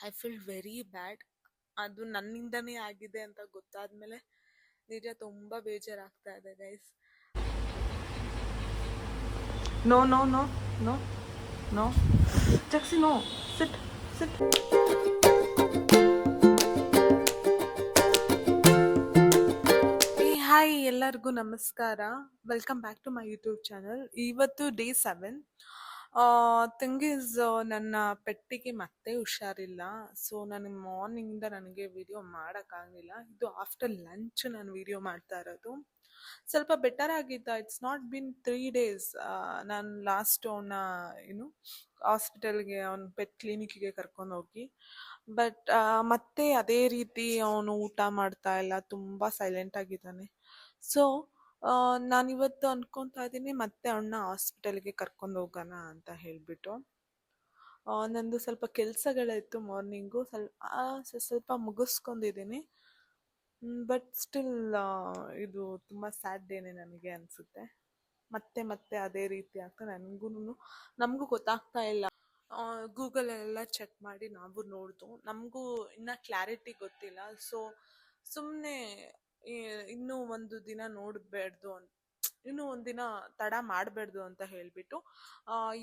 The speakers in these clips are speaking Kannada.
ಐ ಫೀಲ್ ವೆರಿ ಬ್ಯಾಡ್ ಅದು ನನ್ನಿಂದನೇ ಆಗಿದೆ ಅಂತ ಗೊತ್ತಾದ್ಮೇಲೆ ನಿಜ ತುಂಬ ಬೇಜಾರಾಗ್ತಾ ಇದೆ guys no no no no no ಚಕ್ಸಿ no sit sit hi ಎಲ್ಲರಿಗೂ ನಮಸ್ಕಾರ. Welcome back to my YouTube channel ಇವತ್ತು ಡೇ ಸೆವೆನ್ ಥಿಂಗ್ ಈಸ್ ನನ್ನ ಪೆಟ್ಟಿಗೆ ಮತ್ತೆ ಹುಷಾರಿಲ್ಲ. ಸೊ ನನಗೆ ಮಾರ್ನಿಂಗಿಂದ ನನಗೆ ವಿಡಿಯೋ ಮಾಡೋಕ್ಕಾಗಲಿಲ್ಲ. ಇದು ಆಫ್ಟರ್ ಲಂಚ್ ನಾನು ವಿಡಿಯೋ ಮಾಡ್ತಾ ಇರೋದು. ಸ್ವಲ್ಪ ಬೆಟರ್ ಆಗಿದ್ದ it's not been three days ನಾನು ಲಾಸ್ಟ್ ಅವನ್ನ, ಏನು ಹಾಸ್ಪಿಟಲ್ಗೆ ಅವನ ಪೆಟ್ ಕ್ಲಿನಿಕ್ಗೆ ಕರ್ಕೊಂಡು ಹೋಗಿ. ಬಟ್ ಮತ್ತೆ ಅದೇ ರೀತಿ ಅವನು ಊಟ ಮಾಡ್ತಾ ಇಲ್ಲ. ತುಂಬ ಸೈಲೆಂಟ್ ಆಗಿದ್ದಾನೆ. ಸೊ ನಾನಿವತ್ತು ಅನ್ಕೊತಾ ಇದ್ದೀನಿ, ಮತ್ತೆ ಅಣ್ಣ ಹಾಸ್ಪಿಟಲ್ಗೆ ಕರ್ಕೊಂಡು ಹೋಗೋಣ ಅಂತ ಹೇಳಿಬಿಟ್ಟು. ನಂದು ಸ್ವಲ್ಪ ಕೆಲಸಗಳಿತ್ತು ಮಾರ್ನಿಂಗು ಸ್ವಲ್ಪ ಸ್ವಲ್ಪ ಮುಗಿಸ್ಕೊಂಡಿದ್ದೀನಿ. ಬಟ್ ಸ್ಟಿಲ್ ಇದು ತುಂಬ ಸ್ಯಾಡ್ ಡೇನೆ ನನಗೆ ಅನಿಸುತ್ತೆ. ಮತ್ತೆ ಮತ್ತೆ ಅದೇ ರೀತಿ ಆಗ್ತಾ ನನಗೂ ನಮಗೂ ಗೊತ್ತಾಗ್ತಾ ಇಲ್ಲ. ಗೂಗಲಲ್ಲೆಲ್ಲ ಚೆಕ್ ಮಾಡಿ ನಾವು ನೋಡ್ದು. ನಮಗೂ ಇನ್ನೂ ಕ್ಲಾರಿಟಿ ಗೊತ್ತಿಲ್ಲ. ಸೊ ಸುಮ್ಮನೆ ಇನ್ನೂ ಒಂದು ದಿನ ನೋಡಬೇಡ್ದು ಅಂತ ಇನ್ನೂ ಒಂದಿನ ದಿನ ತಡ ಮಾಡಬೇಡ್ದು ಅಂತ ಹೇಳಿಬಿಟ್ಟು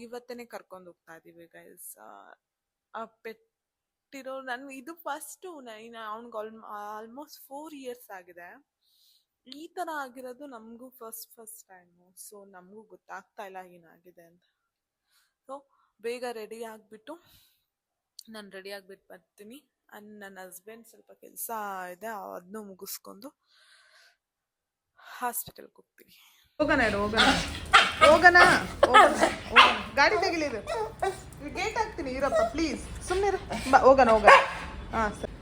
ಇವತ್ತೇ ಕರ್ಕೊಂಡು ಹೋಗ್ತಾ ಇದ್ದೀವಿ ಗೈಸ್ ಪೆಟ್ಟಿರೋ ನನ್, ಇದು ಫಸ್ಟು ಅವ್ನಿಗೆ ಆಲ್ ಆಲ್ಮೋಸ್ಟ್ ಫೋರ್ ಇಯರ್ಸ್ ಆಗಿದೆ. ಈ ಥರ ಆಗಿರೋದು ನಮಗೂ ಫಸ್ಟ್ ಫಸ್ಟ್ ಟೈಮು ಸೊ ನಮಗೂ ಗೊತ್ತಾಗ್ತಾ ಇಲ್ಲ ಏನಾಗಿದೆ ಅಂತ. ಸೊ ಬೇಗ ರೆಡಿ ಆಗಿಬಿಟ್ಟು, ನಾನು ರೆಡಿ ಆಗಿಬಿಟ್ಟು ಬರ್ತೀನಿ. ನನ್ನ ಹಸ್ಬೆಂಡ್ ಸ್ವಲ್ಪ ಕೆಲಸ ಇದೆ ಅದನ್ನೂ ಮುಗಿಸ್ಕೊಂಡು ಹಾಸ್ಪಿಟಲ್ಗೆ ಹೋಗ್ತೀವಿ. ಹೋಗೋಣ ಹೋಗೋಣ. ಹೋಗೋಣ. ಗಾಡಿ ತೆಗಿಲಿರು. ಗೇಟ್ ಹಾಕ್ತೀನಿ, ಇರಪ್ಪ ಪ್ಲೀಸ್ ಸುಮ್ಮನೆ ಹೋಗೋಣ ಹೋಗೋಣ. ಹಾಂ, ಸರಿ.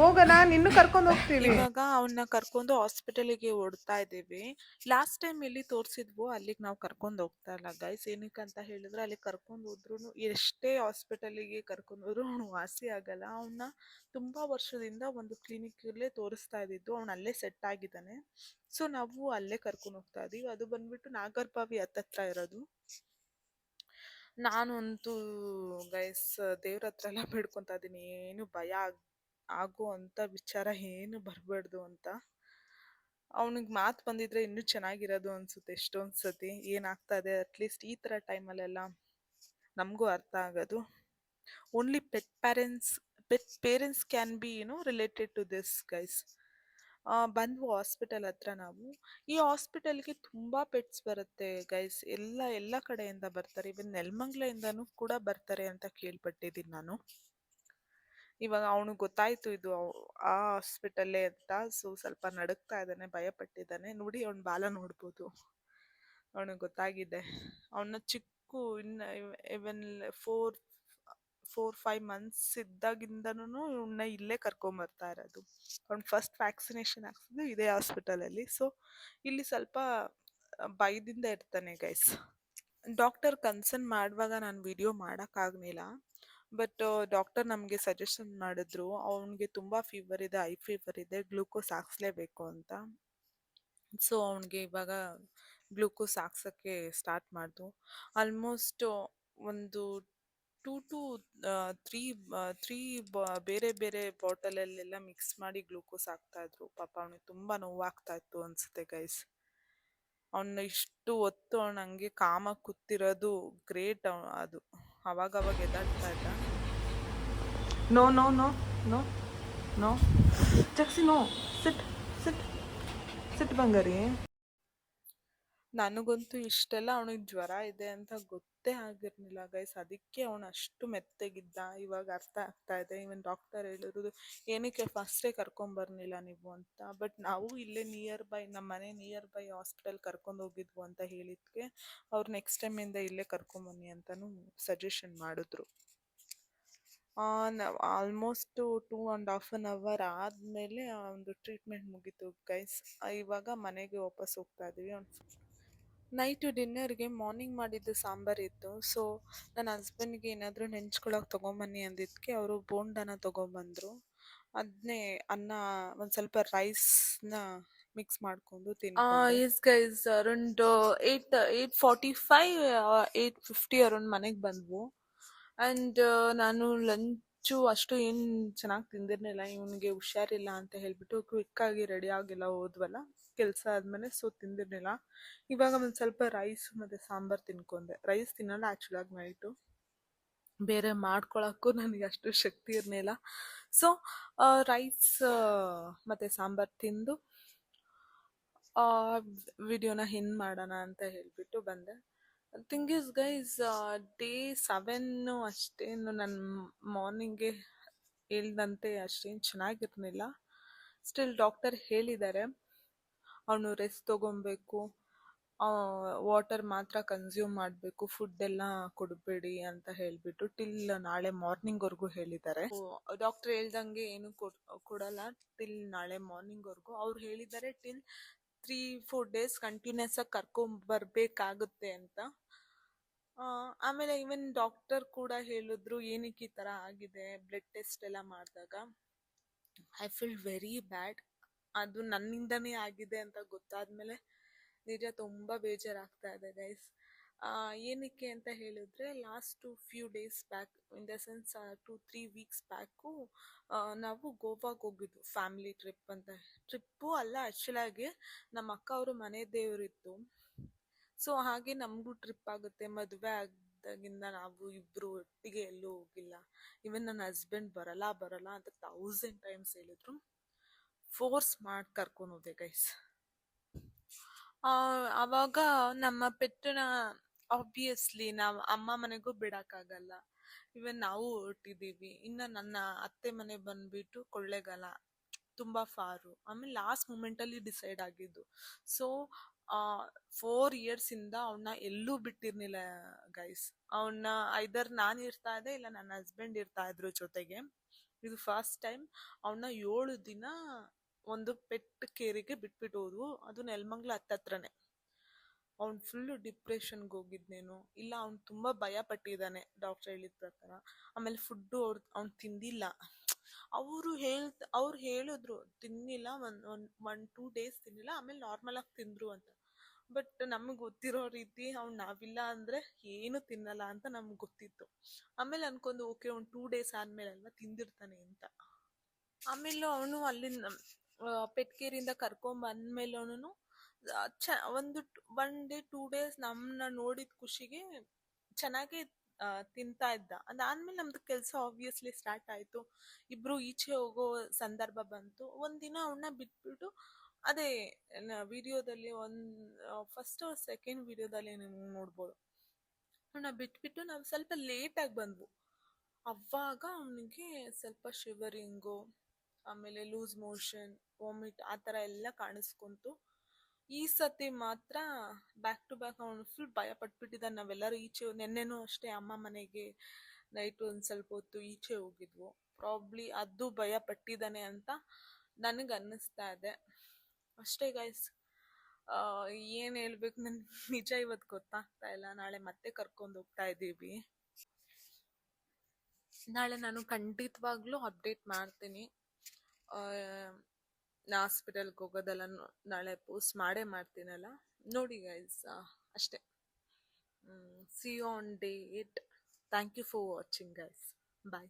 ಹೋಗೋಣ ನಿನ್ನೂ ಕರ್ಕೊಂಡು ಹೋಗ್ತೀವಿ ಇವಾಗ ಅವನ್ನ ಕರ್ಕೊಂಡು ಹಾಸ್ಪಿಟಲಿಗೆ ಓಡ್ತಾ ಇದ್ದೀವಿ. ಲಾಸ್ಟ್ ಟೈಮ್ ಇಲ್ಲಿ ತೋರಿಸಿದ್ವೋ ಅಲ್ಲಿಗೆ ನಾವು ಕರ್ಕೊಂಡು ಹೋಗ್ತಾ ಇಲ್ಲ. ಗೈಸ್, ಏನಕ್ಕೆ ಅಂತ ಹೇಳಿದ್ರೆ ಅಲ್ಲಿ ಕರ್ಕೊಂಡು ಹೋದ್ರು ಎಷ್ಟೇ ಹಾಸ್ಪಿಟಲಿಗೆ ಕರ್ಕೊಂಡು ಹೋದ್ರು ಅವನು ವಾಸಿ ಆಗಲ್ಲ. ಅವನ್ನ ತುಂಬಾ ವರ್ಷದಿಂದ ಒಂದು ಕ್ಲಿನಿಕಲ್ಲೇ ತೋರಿಸ್ತಾ ಇದ್ದಿದ್ದು. ಅವ್ನು ಅಲ್ಲೇ ಸೆಟ್ ಆಗಿದ್ದಾನೆ. ಸೊ, ನಾವು ಅಲ್ಲೇ ಕರ್ಕೊಂಡು ಹೋಗ್ತಾ ಇದೀವಿ. ಅದು ಬಂದ್ಬಿಟ್ಟು ನಾಗರ್ಬಾವಿ ಹತ್ತತ್ರ ಇರೋದು. ನಾನಂತೂ ಗೈಸ್ ದೇವ್ರ ಹತ್ರ ಎಲ್ಲ ಬೇಡ್ಕೊತಾ ಇದ್ದೀನಿ ಏನು ಭಯ ಆಗ್ ಆಗೋ ಅಂತ ವಿಚಾರ ಏನು ಬರಬಾರ್ದು ಅಂತ. ಅವನಿಗೆ ಮಾತು ಬಂದಿದ್ರೆ ಇನ್ನೂ ಚೆನ್ನಾಗಿರೋದು ಅನ್ಸುತ್ತೆ ಎಷ್ಟೊಂದು ಸತಿ ಏನಾಗ್ತಾ ಇದೆ ಅಟ್ಲೀಸ್ಟ್ ಈ ಥರ ಟೈಮಲ್ಲೆಲ್ಲ ನಮಗೂ ಅರ್ಥ ಆಗೋದು. Only pet parents pet parents can be ಏನೋ ರಿಲೇಟೆಡ್ ಟು ದಿಸ್ ಗೈಸ್ ಬಂದ್ವು ಹಾಸ್ಪಿಟಲ್ ಹತ್ರ ನಾವು. ಈ ಹಾಸ್ಪಿಟಲ್ಗೆ ತುಂಬ ಪೆಟ್ಸ್ ಬರುತ್ತೆ ಗೈಸ್ ಎಲ್ಲ ಎಲ್ಲ ಕಡೆಯಿಂದ ಬರ್ತಾರೆ. ಇವನ್ ನೆಲಮಂಗ್ಲೆಯಿಂದನೂ ಕೂಡ ಬರ್ತಾರೆ ಅಂತ ಕೇಳ್ಪಟ್ಟಿದ್ದೀನಿ ನಾನು. ಇವಾಗ ಅವನಿಗೆ ಗೊತ್ತಾಯ್ತು ಇದು ಆ ಹಾಸ್ಪಿಟಲ್ಲೇ ಅಂತ. ಸೊ ಸ್ವಲ್ಪ ನಡುಕ್ತಾ ಇದ್ದಾನೆ, ಭಯಪಟ್ಟಿದ್ದಾನೆ. ನೋಡಿ ಅವ್ನ ಬಾಲ ನೋಡ್ಬೋದು. ಅವನಿಗೆ ಗೊತ್ತಾಗಿದೆ. ಅವನ ಚಿಕ್ಕ ಇನ್ನು even four four five months ಇದ್ದಾಗಿಂದನೂ ಇವನ್ನ ಇಲ್ಲೇ ಕರ್ಕೊಂಬರ್ತಾ ಇರೋದು. ಅವ್ನು ಫಸ್ಟ್ ವ್ಯಾಕ್ಸಿನೇಷನ್ ಹಾಕ್ಸಿದ್ದು ಇದೇ ಹಾಸ್ಪಿಟಲಲ್ಲಿ ಸೊ ಇಲ್ಲಿ ಸ್ವಲ್ಪ ಭಯದಿಂದ ಇರ್ತಾನೆ ಗೈಸ್ ಡಾಕ್ಟರ್ ಕನ್ಸರ್ನ್ ಮಾಡುವಾಗ ನಾನು ವಿಡಿಯೋ ಮಾಡೋಕ್ಕಾಗಲಿಲ್ಲ ಬಟ್ ಡಾಕ್ಟರ್ ನಮಗೆ ಸಜೆಷನ್ ಮಾಡಿದ್ರು, ಅವನಿಗೆ ತುಂಬ ಫೀವರ್ ಇದೆ ಐ ಫೀವರ್ ಇದೆ ಗ್ಲೂಕೋಸ್ ಹಾಕ್ಸ್ಲೇಬೇಕು ಅಂತ. ಸೊ ಅವನಿಗೆ ಇವಾಗ ಗ್ಲೂಕೋಸ್ ಹಾಕ್ಸೋಕ್ಕೆ ಸ್ಟಾರ್ಟ್ ಮಾಡ್ದು. ಆಲ್ಮೋಸ್ಟ್ ಒಂದು ಟೂ ಟು ತ್ರೀ ತ್ರೀ ಬೇರೆ ಬೇರೆ ಬಾಟಲಲ್ಲೆಲ್ಲ ಮಿಕ್ಸ್ ಮಾಡಿ ಗ್ಲೂಕೋಸ್ ಹಾಕ್ತಾಯಿದ್ರು ಪಾಪ ಅವನಿಗೆ ತುಂಬ ನೋವಾಗ್ತಾ ಇತ್ತು ಅನಿಸುತ್ತೆ ಗೈಸ್ ಅವನ್ನ ಇಷ್ಟು ಹೊತ್ತು ಅವ್ನು ಹಂಗೆ ಕಾಮಾಗಿ ಕೂತಿರೋದು ಗ್ರೇಟ್ ಅದು. ಅವಾಗ ಅವಾಗ ಎದಾಡ್ತಾ ಇದ್ದ. No no no no no ಚಕ್ಸಿ no sit sit sit ಬಂಗಾರಿ. ನನಗಂತೂ ಇಷ್ಟೆಲ್ಲ ಅವನಿಗೆ ಜ್ವರ ಇದೆ ಅಂತ ಗೊತ್ತೇ ಆಗಿರ್ಲಿಲ್ಲ. ಗೈಸ್ ಅದಕ್ಕೆ ಅವನು ಅಷ್ಟು ಮೆತ್ತಗಿದ್ದ. ಇವಾಗ ಅರ್ಥ ಆಗ್ತಾ ಇದೆ. ಇವನ್ ಡಾಕ್ಟರ್ ಹೇಳಿರೋದು, ಏನಕ್ಕೆ ಫಸ್ಟೇ ಕರ್ಕೊಂಬರ್ಲಿಲ್ಲ ನೀವು ಅಂತ? ಬಟ್ ನಾವು ಇಲ್ಲೇ ನಿಯರ್ ಬೈ ನಮ್ಮ ಮನೆ ನಿಯರ್ ಬೈ ಹಾಸ್ಪಿಟಲ್ ಕರ್ಕೊಂಡು ಹೋಗಿದ್ವು ಅಂತ ಹೇಳಿದ್ಕೆ, ಅವ್ರು ನೆಕ್ಸ್ಟ್ ಟೈಮಿಂದ ಇಲ್ಲೇ ಕರ್ಕೊಂಬನ್ನಿ ಅಂತಲೂ ಸಜೆಷನ್ ಮಾಡಿದ್ರು. Almost two and half an hour ಆದಮೇಲೆ ಒಂದು ಟ್ರೀಟ್ಮೆಂಟ್ ಮುಗೀತು ಗೈಸ್. ಇವಾಗ ಮನೆಗೆ ವಾಪಸ್ ಹೋಗ್ತಾ ಇದ್ದೀವಿ ನೈಟು ಡಿನ್ನರ್ಗೆ ಮಾರ್ನಿಂಗ್ ಮಾಡಿದ್ದು ಸಾಂಬಾರು ಇತ್ತು. ಸೊ ನನ್ನ ಹಸ್ಬೆಂಡ್ಗೆ ಏನಾದರೂ ನೆಂಚ್ಕೊಳಕ್ಕೆ ತೊಗೊಂಬನ್ನಿ ಅಂದಿದ್ದಕ್ಕೆ ಅವರು ಬೋಂಡನ ತೊಗೊಂಬಂದರು. ಅದನ್ನೇ ಅನ್ನ ಒಂದು ಸ್ವಲ್ಪ ರೈಸ್ನ ಮಿಕ್ಸ್ ಮಾಡ್ಕೊಂಡು ತಿನ್ನ yes guys around eight eight forty five eight fifty around ಮನೆಗೆ ಬಂದ್ವು. ಆ್ಯಂಡ್ ನಾನು ಲಂಚು ಅಷ್ಟು ಏನು ಚೆನ್ನಾಗಿ ತಿಂದಿರಲಿಲ್ಲ ಇವನಿಗೆ ಹುಷಾರಿಲ್ಲ ಅಂತ ಹೇಳ್ಬಿಟ್ಟು ಕ್ವಿಕ್ಕಾಗಿ ರೆಡಿ ಆಗಿಲ್ಲ ಹೋದ್ವಲ್ಲ ಕೆಲಸ ಆದಮೇಲೆ ಸೊ ತಿಂದಿರಲಿಲ್ಲ. ಇವಾಗ ಒಂದು ಸ್ವಲ್ಪ ರೈಸ್ ಮತ್ತು ಸಾಂಬಾರು ತಿನ್ಕೊಂಡೆ. ರೈಸ್ ತಿನ್ನಲ್ಲ ಆ್ಯಕ್ಚುಲಾಗಿ ನೈಟು ಬೇರೆ ಮಾಡ್ಕೊಳಕ್ಕೂ ನನಗೆ ಅಷ್ಟು ಶಕ್ತಿ ಇರಲಿಲ್ಲ. ಸೊ ರೈಸ್ ಮತ್ತು ಸಾಂಬಾರು ತಿಂದು ವಿಡಿಯೋನ ಹೆಂಗೆ ಮಾಡೋಣ ಅಂತ ಹೇಳಿಬಿಟ್ಟು ಬಂದೆ. Thing is guys day seven ಅಷ್ಟೇನು ನನ್ನ ಮಾರ್ನಿಂಗ್ಗೆ ಹೇಳ್ದಂತೆ ಅಷ್ಟೇನು ಚೆನ್ನಾಗಿರಲಿಲ್ಲ. ಸ್ಟಿಲ್ ಡಾಕ್ಟರ್ ಹೇಳಿದ್ದಾರೆ. ಅವನು ರೆಸ್ಟ್ ತೊಗೊಬೇಕು. ವಾಟರ್ ಮಾತ್ರ ಕನ್ಸ್ಯೂಮ್ ಮಾಡಬೇಕು. ಫುಡ್ ಎಲ್ಲ ಕೊಡಬೇಡಿ ಅಂತ ಹೇಳಿಬಿಟ್ಟು ಟಿಲ್ ನಾಳೆ ಮಾರ್ನಿಂಗ್ವರೆಗೂ ಹೇಳಿದ್ದಾರೆ. ಡಾಕ್ಟರ್ ಹೇಳ್ದಂಗೆ ಏನು ಕೊಡಲ್ಲ. ಟಿಲ್ ನಾಳೆ ಮಾರ್ನಿಂಗ್ವರೆಗೂ ಅವ್ರು ಹೇಳಿದ್ದಾರೆ till three four days continuous ಆಗಿ ಕರ್ಕೊಂಬರ್ಬೇಕಾಗುತ್ತೆ ಅಂತ. ಆ, ಆಮೇಲೆ ಇವನ್ ಡಾಕ್ಟರ್ ಕೂಡ ಹೇಳಿದ್ರು ಏನಕ್ಕೆ ಈ ಥರ ಆಗಿದೆ ಬ್ಲಡ್ ಟೆಸ್ಟ್ ಎಲ್ಲ ಮಾಡಿದಾಗ. ಐ ಫೀಲ್ ವೆರಿ ಬ್ಯಾಡ್ ಅದು ನನ್ನಿಂದನೇ ಆಗಿದೆ ಅಂತ ಗೊತ್ತಾದ್ಮೇಲೆ ನಿಜ ತುಂಬ ಬೇಜಾರಾಗ್ತಾ ಇದೆ ಗೈಸ್ ಏನಕ್ಕೆ ಅಂತ ಹೇಳಿದ್ರೆ last few days back in the sense two three weeks back ನಾವು ಗೋವಾಗೆ ಹೋಗಿದ್ದು ಫ್ಯಾಮಿಲಿ ಟ್ರಿಪ್ ಅಂತ. ಟ್ರಿಪ್ಪು ಅಲ್ಲ ಆ್ಯಕ್ಚುಲಾಗಿ ನಮ್ಮ ಅಕ್ಕ ಅವರು ಮನೆ ದೇವರಿತ್ತು. ಸೊ ಹಾಗೆ ನಮಗೂ ಟ್ರಿಪ್ ಆಗುತ್ತೆ, ಮದುವೆ ಆದಾಗಿಂದ ನಾವು ಇಬ್ಬರು ಒಟ್ಟಿಗೆ ಎಲ್ಲೂ ಹೋಗಿಲ್ಲ. ಇವನ್ ನನ್ನ ಹಸ್ಬೆಂಡ್ ಬರಲ್ಲ ಬರಲ್ಲ ಅಂತ ತೌಸಂಡ್ ಟೈಮ್ಸ್ ಹೇಳಿದ್ರು. ಫೋರ್ಸ್ ಮಾಡಿ ಕರ್ಕೊಂಡು ಹೋದೆ ಗೈಸ್ ಆವಾಗ ನಮ್ಮ ಪೆಟ್ಟನ ಆಬ್ವಿಯಸ್ಲಿ ನಾವು ಅಮ್ಮ ಮನೆಗೂ ಬಿಡೋಕ್ಕಾಗಲ್ಲ. ಇವನ್ ನಾವು ಹೊರಟಿದ್ದೀವಿ ಇನ್ನು ನನ್ನ ಅತ್ತೆ ಮನೆ ಬಂದ್ಬಿಟ್ಟು ಕೊಳ್ಳೆಗಾಲ ತುಂಬ ಫಾರು ಆಮೇಲೆ ಲಾಸ್ಟ್ ಮೂಮೆಂಟಲ್ಲಿ ಡಿಸೈಡ್ ಆಗಿದ್ದು. ಸೊ ಫೋರ್ ಇಯರ್ಸಿಂದ ಅವನ್ನ ಎಲ್ಲೂ ಬಿಟ್ಟಿರ್ಲಿಲ್ಲ ಗೈಸ್ ಅವನ್ನ ಐದರ್ ನಾನು ಇರ್ತಾ ಇದ್ದೆ ಇಲ್ಲ ನನ್ನ ಹಸ್ಬೆಂಡ್ ಇರ್ತಾ ಇದ್ರು ಜೊತೆಗೆ. ಇದು ಫಸ್ಟ್ ಟೈಮ್ ಅವನ್ನ ಏಳು ದಿನ ಒಂದು ಪೆಟ್ ಕೇರಿಗೆ ಬಿಟ್ಬಿಟ್ಟು ಹೋದ್ವು ಅದು ನೆಲಮಂಗ್ಲ ಹತ್ತತ್ರನೇ ಅವ್ನು ಫುಲ್ಲು ಡಿಪ್ರೆಷನ್ಗೆ ಹೋಗಿದ್ನೇನು ಇಲ್ಲ, ಅವ್ನು ತುಂಬ ಭಯ ಪಟ್ಟಿದ್ದಾನೆ ಡಾಕ್ಟರ್ ಹೇಳಿದ ಪ್ರಕಾರ. ಆಮೇಲೆ ಫುಡ್ಡು ಅವ್ರು, ಅವ್ನು ತಿಂದಿಲ್ಲ. ಅವರು ಹೇಳ್ತ, ಅವ್ರು ಹೇಳಿದ್ರು, ತಿನ್ನಿಲ್ಲ, ಒಂದು ಒನ್ ಒನ್ ಟೂ ಡೇಸ್ ತಿನ್ನಿಲ್ಲ, ಆಮೇಲೆ ನಾರ್ಮಲಾಗಿ ತಿಂದರು ಅಂತ. ಬಟ್ ನಮಗೆ ಗೊತ್ತಿರೋ ರೀತಿ ಅವ್ನು ನಾವಿಲ್ಲ ಅಂದರೆ ಏನು ತಿನ್ನಲ್ಲ ಅಂತ ನಮ್ಗೆ ಗೊತ್ತಿತ್ತು. ಆಮೇಲೆ ಅನ್ಕೊಂಡು ಓಕೆ, ಒಂದು ಟೂ ಡೇಸ್ ಆದಮೇಲೆ ಅಲ್ವಾ ತಿಂದಿರ್ತಾನೆ ಅಂತ. ಆಮೇಲೆ ಅವನು ಅಲ್ಲಿಂದ ಪೆಟ್ಕೇರಿಂದ ಕರ್ಕೊಂಡ್ ಅವನು ಚ, ಒಂದು ಒನ್ ಡೇ, ಟೂ ಡೇಸ್ ನಮ್ಮನ್ನ ನೋಡಿದ ಖುಷಿಗೆ ಚೆನ್ನಾಗೇ ತಿಂತಾ ಇದ್ದ. ಅದಾದ್ಮೇಲೆ ನಮ್ದು ಕೆಲಸ ಆಬ್ವಿಯಸ್ಲಿ ಸ್ಟಾರ್ಟ್ ಆಯಿತು. ಇಬ್ರು ಈಚೆ ಹೋಗೋ ಸಂದರ್ಭ ಬಂತು. ಒಂದಿನ ಅವನ್ನ ಬಿಟ್ಬಿಟ್ಟು ಅದೇ ವಿಡಿಯೋದಲ್ಲಿ ಒಂದು ಫಸ್ಟ್ ಸೆಕೆಂಡ್ ವಿಡಿಯೋದಲ್ಲಿ ನೀವು ನೋಡ್ಬೋದು. ಅವನ್ನ ಬಿಟ್ಬಿಟ್ಟು ನಾವು ಸ್ವಲ್ಪ ಲೇಟಾಗಿ ಬಂದ್ವು. ಅವಾಗ ಅವನಿಗೆ ಸ್ವಲ್ಪ ಶಿವರಿಂಗು ಆಮೇಲೆ ಲೂಸ್ ಮೋಷನ್, ವಾಮಿಟ್ ಆ ಥರ ಎಲ್ಲ ಕಾಣಿಸ್ಕೊಂತು. ಈ ಸತಿ ಮಾತ್ರ ಬ್ಯಾಕ್ ಟು ಬ್ಯಾಕ್ ಅವನು ಫುಲ್ ಭಯ ಪಟ್ಬಿಟ್ಟಿದ್ದಾನೆ ನಾವೆಲ್ಲರೂ ಈಚೆ ನೆನ್ನೆನೂ ಅಷ್ಟೇ ಅಮ್ಮ ಮನೆಗೆ ನೈಟ್ ಒಂದು ಸ್ವಲ್ಪ ಹೊತ್ತು ಈಚೆ ಹೋಗಿದ್ವು. ಪ್ರಾಬ್ಲಿ ಅದು ಭಯ ಪಟ್ಟಿದ್ದಾನೆ ಅಂತ ನನಗೆ ಅನ್ನಿಸ್ತಾ ಇದೆ. ಅಷ್ಟೇ ಗೈಸ್ ಏನು ಹೇಳ್ಬೇಕು ನನ್ಗೆ ನಿಜ ಇವತ್ತು ಗೊತ್ತಾಗ್ತಾ ಇಲ್ಲ. ನಾಳೆ ಮತ್ತೆ ಕರ್ಕೊಂಡು ಹೋಗ್ತಾ ಇದ್ದೀವಿ. ನಾಳೆ ನಾನು ಖಂಡಿತವಾಗ್ಲೂ ಅಪ್ಡೇಟ್ ಮಾಡ್ತೀನಿ. ನಾ ಹಾಸ್ಪಿಟಲ್ಗೆ ಹೋಗೋದೆಲ್ಲ ನಾಳೆ ಪೋಸ್ಟ್ ಮಾಡೇ ಮಾಡ್ತೀನಲ್ಲ? ನೋಡಿ ಗೈಸ್ ಅಷ್ಟೇ. See on day eight thank you for watching guys bye